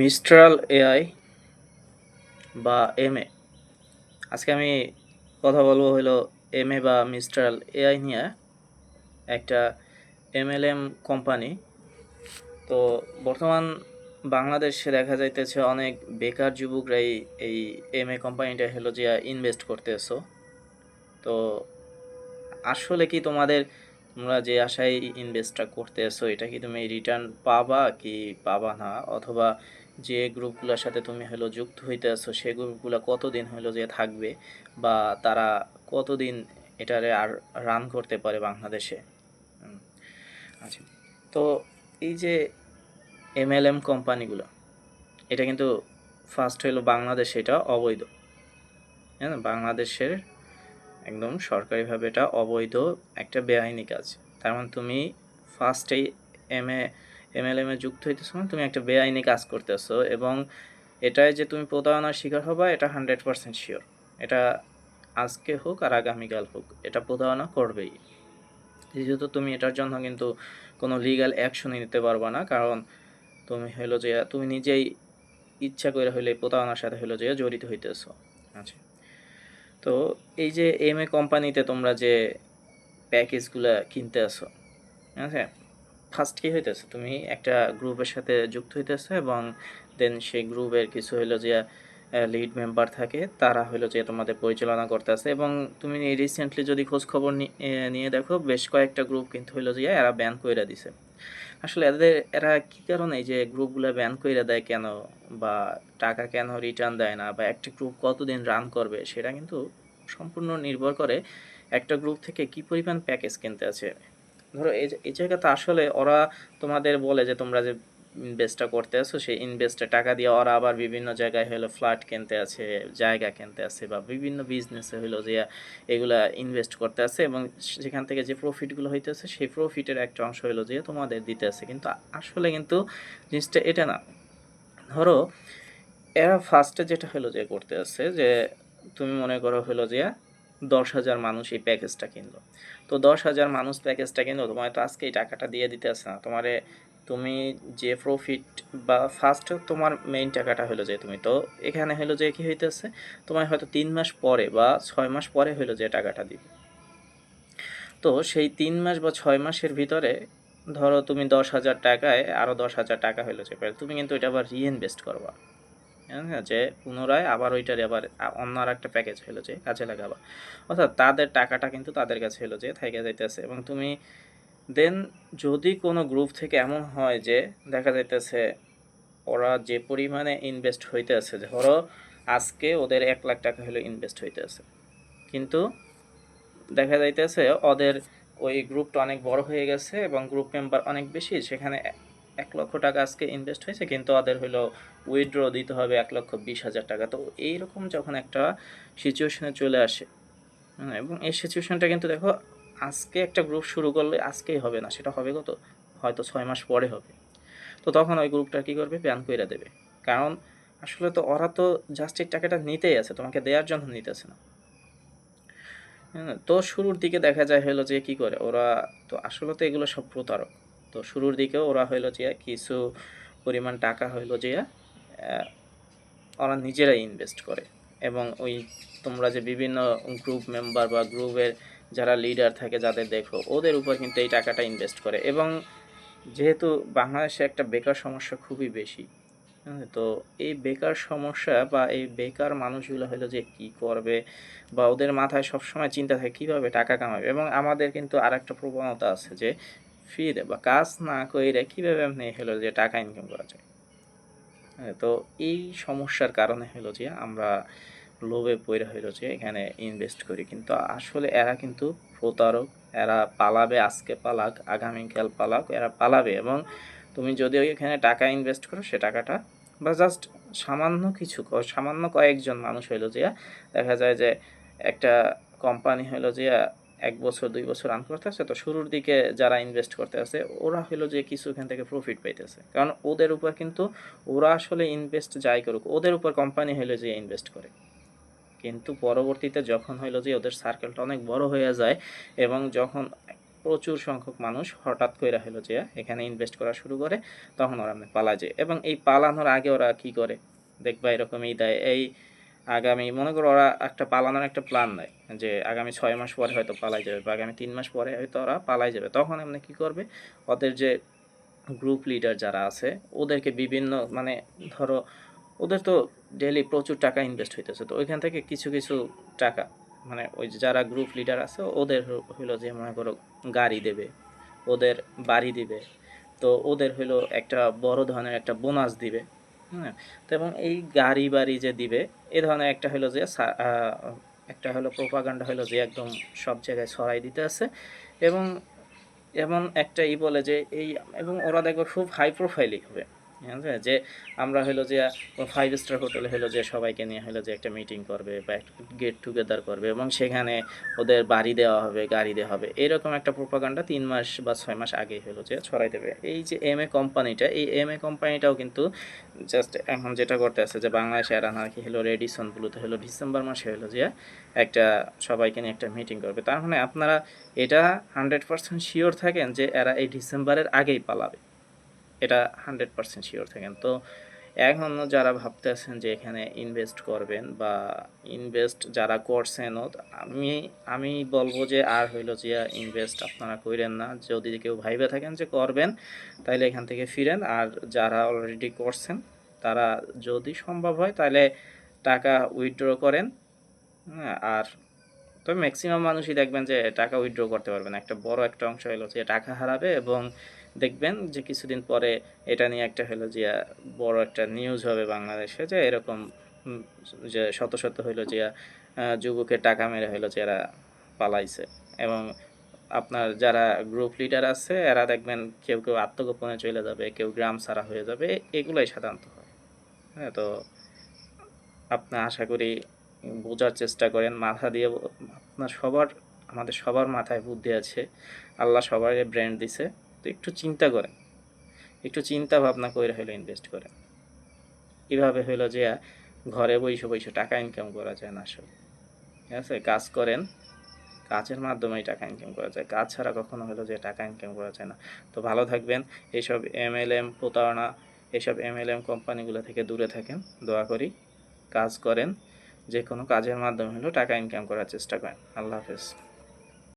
Mistral AI বা M A. আজকে আমি কথা বলব হলো এম এ বা মিস্ট্রাল এআই নিয়ে একটা এমএলএম কোম্পানি। তো বর্তমান বাংলাদেশে দেখা যাইতেছে অনেক বেকার যুবকরাই এই এম এ কোম্পানিটা হলো যে ইনভেস্ট করতেছো। তো আসলে কি তোমাদের, তোমরা যে আশায় ইনভেস্টটা করতেছো, এটা কি তুমি রিটার্ন পাবা কি পাবা না? অথবা যে গ্রুপগুলোর সাথে তুমি হলো যুক্ত হইতেছো, সে গ্রুপগুলো কতদিন হলো যে থাকবে বা তারা কতদিন এটারে আর রান করতে পারে বাংলাদেশে? আচ্ছা। তো এই যে এমএলএম কোম্পানিগুলো, এটা কিন্তু ফার্স্ট হলো বাংলাদেশে, এটা অবৈধ। হ্যাঁ বাংলাদেশের একদম সরকারিভাবে এটা অবৈধ একটা বেআইনি কাজ। তার মানে তুমি ফার্স্টেই এম এ এমএলএম এ যুক্ত হইতেছো মানে তুমি একটা বেআইনি কাজ করতেছো এবং এটাই যে তুমি প্রতারণার শিকার হবা, এটা হান্ড্রেড পার্সেন্ট শিওর এটা আজকে হোক আর আগামীকাল হোক, এটা প্রতারণা করবেই। যেহেতু তুমি এটার জন্য কিন্তু কোনো লিগ্যাল অ্যাকশনই নিতে পারবা না, কারণ তুমি হলো যে, তুমি নিজেই ইচ্ছা করে হইলে প্রতারণার সাথে হলো যে, জড়িত হইতেছো। আচ্ছা। তো এই যে এম এ কোম্পানিতে তোমরা যে প্যাকেজগুলো কিনতে আসো আছে ফার্স্ট কি হইতেছে? তুমি একটা গ্রুপের সাথে যুক্ত হইতেছো এবং দেন সেই গ্রুপের কিছু হইল যে লিড মেম্বার থাকে, তারা হলো যে তোমাদের পরিচালনা করতেছে এবং তুমি রিসেন্টলি যদি খোঁজ খবর নিয়ে দেখো, বেশ কয়েকটা গ্রুপ কিন্তু হলো যে এরা ব্যান কইরা দিছে। আসলে এদের, এরা কি কারণে যে গ্রুপগুলো ব্যান কইরা দেয় কেন বা টাকা কেন রিটার্ন দেয় না বা একটা গ্রুপ কতদিন রান করবে সেটা কিন্তু সম্পূর্ণ নির্ভর করে একটা গ্রুপ থেকে কি পরিমাণ প্যাকেজ কিনতে আছে। ধরো এই জায়গাতে আসলে ওরা তোমাদের বলে যে তোমরা যে ইনভেস্টটা করতে আছো, সেই ইনভেস্টে টাকা দিয়ে ওরা আবার বিভিন্ন জায়গায় হলো ফ্ল্যাট কিনতে আছে, জায়গা কিনতে আছে বা বিভিন্ন বিজনেসে হলো যে এগুলা ইনভেস্ট করতে আছে এবং সেখান থেকে যে প্রফিটগুলো হইতেছে সেই প্রফিটের একটা অংশ হলো যে তোমাদের দিতে আছে। কিন্তু আসলে কিন্তু জিনিসটা এটা না। ধরো, এরা ফার্স্টে যেটা হলো যে করতে আছে যে, তুমি মনে করো হলো যে দশ হাজার মানুষ এই প্যাকেজটা কিনলো। তো দশ হাজার মানুষ প্যাকেজটা কিনলো তোমার তো আজকে এই টাকাটা দিয়ে দিতে আসে না। তোমারে, তুমি যে প্রফিট বা ফার্স্ট তোমার মেইন টাকাটা হলো যে তুমি, তো এখানে হলো যে কি হইতেছে তোমার হয়তো তিন মাস পরে বা ছয় মাস পরে হলো যে টাকাটা দিবে। তো সেই তিন মাস বা ছয় মাসের ভিতরে ধরো তুমি দশ হাজার টাকায় আরও দশ হাজার টাকা হলো যে তুমি কিন্তু এটা আবার রিইনভেস্ট করবা। যে পুনরায় আবার ওইটার আবার অন্য আর একটা প্যাকেজ হলো যে কাজে লাগাবা। অর্থাৎ তাদের টাকাটা কিন্তু তাদের কাছে হলো যে থেকে যাইতেছে এবং তুমি দেন যদি কোনো গ্রুপ থেকে এমন হয় যে দেখা যাইতেছে ওরা যে পরিমাণে ইনভেস্ট হইতেছে ধরো আজকে ওদের এক লাখ টাকা হলো ইনভেস্ট হইতেছে, কিন্তু দেখা যাইতেছে ওদের ওই গ্রুপটা অনেক বড় হয়ে গেছে এবং গ্রুপ মেম্বার অনেক বেশি, সেখানে এক লক্ষ টাকা আজকে ইনভেস্ট হয়েছে, কিন্তু ওদের হলো উইথড্র দিতে হবে এক লক্ষ বিশ হাজার টাকা। তো এইরকম যখন একটা সিচুয়েশনে চলে আসে এবং এই সিচুয়েশনটা কিন্তু দেখো আজকে একটা গ্রুপ শুরু করলে আজকেই হবে না, সেটা হবে কত? হয়তো ছয় মাস পরে হবে। তো তখন ওই গ্রুপটা কী করবে? ব্যান করে দেবে। কারণ আসলে তো ওরা তো জাস্ট এই টাকাটা নিতেই আছে, তোমাকে দেওয়ার জন্য নিতেছে না। তো শুরুর দিকে দেখা যায় হলো যে কি করে? ওরা তো আসলে তো এগুলো সব প্রতারক। তো শুরুর দিকে ওরা হইল যে কিছু পরিমাণ টাকা হইল যে ওরা নিজেরাই ইনভেস্ট করে। এবং ওই তোমরা যে বিভিন্ন গ্রুপ মেম্বার বা গ্রুপের যারা লিডার থাকে যাদের দেখো ওদের উপর কিন্তু এই টাকাটা ইনভেস্ট করে। এবং যেহেতু বাংলাদেশে একটা বেকার সমস্যা খুবই বেশি হ্যাঁ, তো এই বেকার সমস্যা বা এই বেকার মানুষগুলো হলো যে কি করবে বা ওদের মাথায় সবসময় চিন্তা থাকে কীভাবে টাকা কামাবে। এবং আমাদের কিন্তু আর একটা প্রবণতা আছে যে ফ্রিতে বা কাজ না করে কীভাবে আপনি হলো যে টাকা ইনকাম করা যায়? হ্যাঁ, তো এই সমস্যার কারণে হলো যে আমরা লোভে পড়ে হইল যে এখানে ইনভেস্ট করি। কিন্তু আসলে এরা কিন্তু প্রতারক এরা পালাবে আজকে পালাক আগামীকাল পালাক এরা পালাবে এবং তুমি যদি এখানে টাকা ইনভেস্ট করো সে টাকাটা বা জাস্ট সামান্য কিছু সামান্য কয়েকজন মানুষ হইল যে দেখা যায় যে একটা কোম্পানি হলো যে এক বছর, দুই বছর রান করতে আছে তো শুরুর দিকে যারা ইনভেস্ট করতে আছে ওরা হলো যে কিছু এখান থেকে প্রফিট পাইতেছে। কারণ ওদের উপর কিন্তু ওরা আসলে ইনভেস্ট যাই করুক, ওদের উপর কোম্পানি হলো যে ইনভেস্ট করে। কিন্তু পরবর্তীতে যখন হইল যে ওদের সার্কেলটা অনেক বড় হয়ে যায় এবং যখন প্রচুর সংখ্যক মানুষ হঠাৎ করে হলো যে এখানে ইনভেস্ট করা শুরু করে, তখন ওরা পালা যায়। এবং এই পালানোর আগে ওরা কি করে? দেখবা এরকমই দেয়, এই আগামী, মনে করো ওরা একটা পালানোর একটা প্ল্যান দেয় যে আগামী ছয় মাস পরে হয়তো পালাই যাবে বা আগামী তিন মাস পরে হয়তো ওরা পালাই যাবে। তখন এমনি কি করবে? ওদের যে গ্রুপ লিডার যারা আছে, ওদেরকে বিভিন্ন মানে ধরো ওদের তো ডেলি প্রচুর টাকা ইনভেস্ট হইতেছে। তো ওইখান থেকে কিছু কিছু টাকা মানে ওই যারা গ্রুপ লিডার আছে, ওদের হইল যে মনে করো গাড়ি দেবে, ওদের বাড়ি দিবে, তো ওদের হইল একটা বড় ধরনের একটা বোনাস দিবে। হ্যাঁ তো এবং এই গাড়ি বাড়ি যে দিবে, এ ধরনের একটা হলো যে একটা হলো প্রোপাগান্ডা হলো যে একদম সব জায়গায় ছড়াই দিতে আছে এবং এমন একটা ই বলে যে এই, এবং ওরা দেখবে খুব হাই প্রোফাইলই হবে। যে আমরা হলো যে ফাইভ স্টার হোটেলে হলো যে, সবাইকে নিয়ে হলো যে, একটা মিটিং করবে বা গেট টুগেদার করবে এবং সেখানে ওদের বাড়ি দেওয়া হবে, গাড়ি দেওয়া হবে। এরকম একটা প্রোপাগান্ডা তিন মাস বা ছয় মাস আগেই হলো যে, ছড়াই দেবে। এই যে এম এ কোম্পানিটা এই এম এ কোম্পানিটাও কিন্তু জাস্ট এখন যেটা করতে আছে যে, বাংলাদেশে এরা নাকি হলো রেডিসন ব্লুতে হলো ডিসেম্বর মাসে হলো যে, একটা সবাইকে নিয়ে একটা মিটিং করবে। তার মানে আপনারা এটা হান্ড্রেড পার্সেন্ট শিওর থাকেন যে, এরা এই ডিসেম্বরের আগেই পালাবে। এটা হান্ড্রেড পার্সেন্ট শিওর থাকেন। তো এখন যারা ভাবতে আছেন যে এখানে ইনভেস্ট করবেন বা ইনভেস্ট যারা করছেনও আমি আমি বলব যে আর হইল যে ইনভেস্ট আপনারা কইরেন না। যদি কেউ ভাইবে থাকেন যে করবেন তাহলে এখান থেকে ফিরেন। আর যারা অলরেডি করছেন, তারা যদি সম্ভব হয় তাহলে টাকা উইথড্র করেন। হ্যাঁ আর তবে ম্যাক্সিমাম মানুষই দেখবেন যে টাকা উইথড্র করতে পারবেন। একটা বড় একটা অংশ হলো যে টাকা হারাবে এবং দেখবেন যে কিছুদিন পরে এটা নিয়ে একটা হলো যে, বড় একটা নিউজ হবে বাংলাদেশে যে, এরকম যে শত শত হইল যে যুবকের টাকা মেরে হইল যে এরা পালাইছে। এবং আপনার যারা গ্রুপ লিডার আছে, এরা দেখবেন কেউ কেউ আত্মগোপনে চলে যাবে, কেউ গ্রাম ছাড়া হয়ে যাবে, এগুলোই সাধারণত হয়। হ্যাঁ তো আপনি আশা করি বোঝার চেষ্টা করেন, মাথা দিয়ে আপনার সবার, আমাদের সবার মাথায় বুদ্ধি আছে। আল্লাহ সবারই ব্র্যান্ড দিছে। তো একটু চিন্তা করেন। একটু চিন্তা ভাবনা করে হলো ইনভেস্ট করেন। এভাবে হলো যে ঘরে বসে বসে টাকা ইনকাম করা যায় না আসলে। ঠিক আছে? কাজ করেন, কাজের মাধ্যমেই টাকা ইনকাম করা যায়। কাজ ছাড়া কখনো হলো যে টাকা ইনকাম করা যায় না। তো ভালো থাকবেন। এইসব এমএলএম প্রতারণা এইসব এমএলএম কোম্পানিগুলো থেকে দূরে থাকেন। দোয়া করি, কাজ করেন। যে কোনো কাজের মাধ্যমে হলেও টাকা ইনকাম করার চেষ্টা করেন। আল্লাহ হাফেজ।